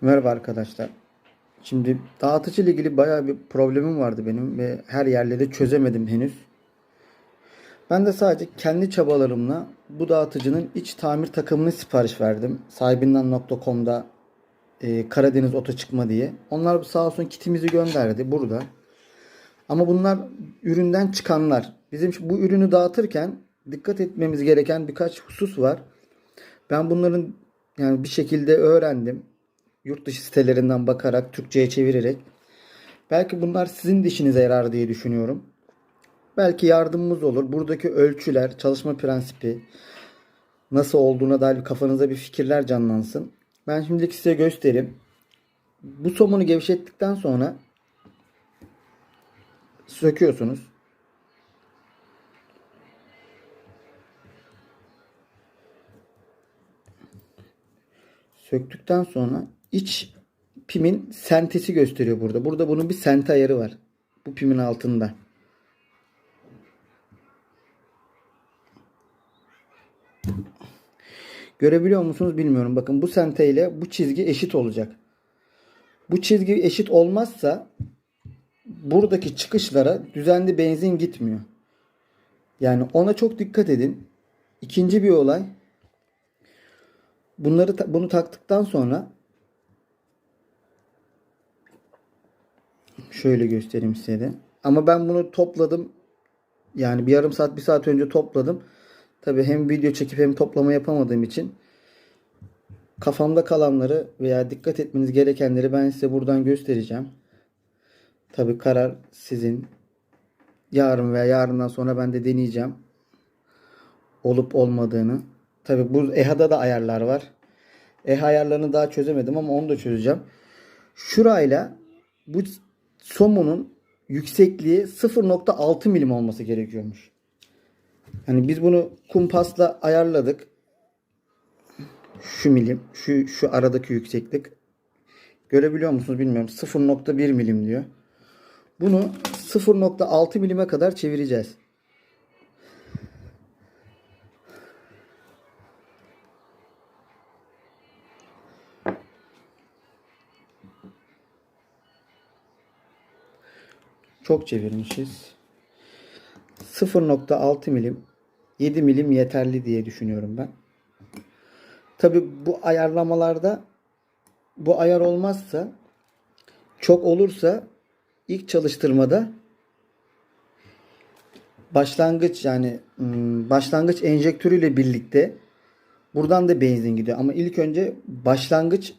Merhaba arkadaşlar. Şimdi dağıtıcı ile ilgili bayağı bir problemim vardı benim ve her yerleri çözemedim henüz. Ben de sadece kendi çabalarımla bu dağıtıcının iç tamir takımını sipariş verdim. Sahibinden.com'da e, Karadeniz Oto çıkma diye. Onlar sağ olsun kitimizi gönderdi burada. Ama bunlar üründen çıkanlar. Bizim bu ürünü dağıtırken dikkat etmemiz gereken birkaç husus var. Ben bunların yani bir şekilde öğrendim. Yurt dışı sitelerinden bakarak, Türkçe'ye çevirerek. Belki bunlar sizin de yarar diye düşünüyorum. Belki yardımımız olur. Buradaki ölçüler, çalışma prensibi nasıl olduğuna dair kafanıza bir fikirler canlansın. Ben şimdilik size göstereyim. Bu somunu gevşettikten sonra söküyorsunuz. Söktükten sonra iç pimin sentesi gösteriyor burada. Burada bunun bir sente ayarı var. Bu pimin altında. Görebiliyor musunuz bilmiyorum. Bakın bu sente ile bu çizgi eşit olacak. Bu çizgi eşit olmazsa buradaki çıkışlara düzenli benzin gitmiyor. Yani ona çok dikkat edin. İkinci bir olay. Bunları bunu taktıktan sonra şöyle göstereyim size de. Ama ben bunu topladım. Yani bir yarım saat bir saat önce topladım. Tabi hem video çekip hem toplama yapamadığım için kafamda kalanları veya dikkat etmeniz gerekenleri ben size buradan göstereceğim. Tabi karar sizin. Yarın veya yarından sonra ben de deneyeceğim. Olup olmadığını. Tabi bu EHA'da da ayarlar var. EHA ayarlarını daha çözemedim ama onu da çözeceğim. Şurayla bu somunun yüksekliği 0.6 milim olması gerekiyormuş. Yani biz bunu kumpasla ayarladık. Şu milim, şu şu aradaki yükseklik. Görebiliyor musunuz bilmiyorum. 0.1 milim diyor. Bunu 0.6 milime kadar çevireceğiz. Çok çevirmişiz. 0.6 milim 7 milim yeterli diye düşünüyorum ben. Tabi bu ayarlamalarda bu ayar olmazsa çok olursa ilk çalıştırmada başlangıç yani ım, başlangıç enjektörüyle birlikte buradan da benzin gidiyor ama ilk önce başlangıç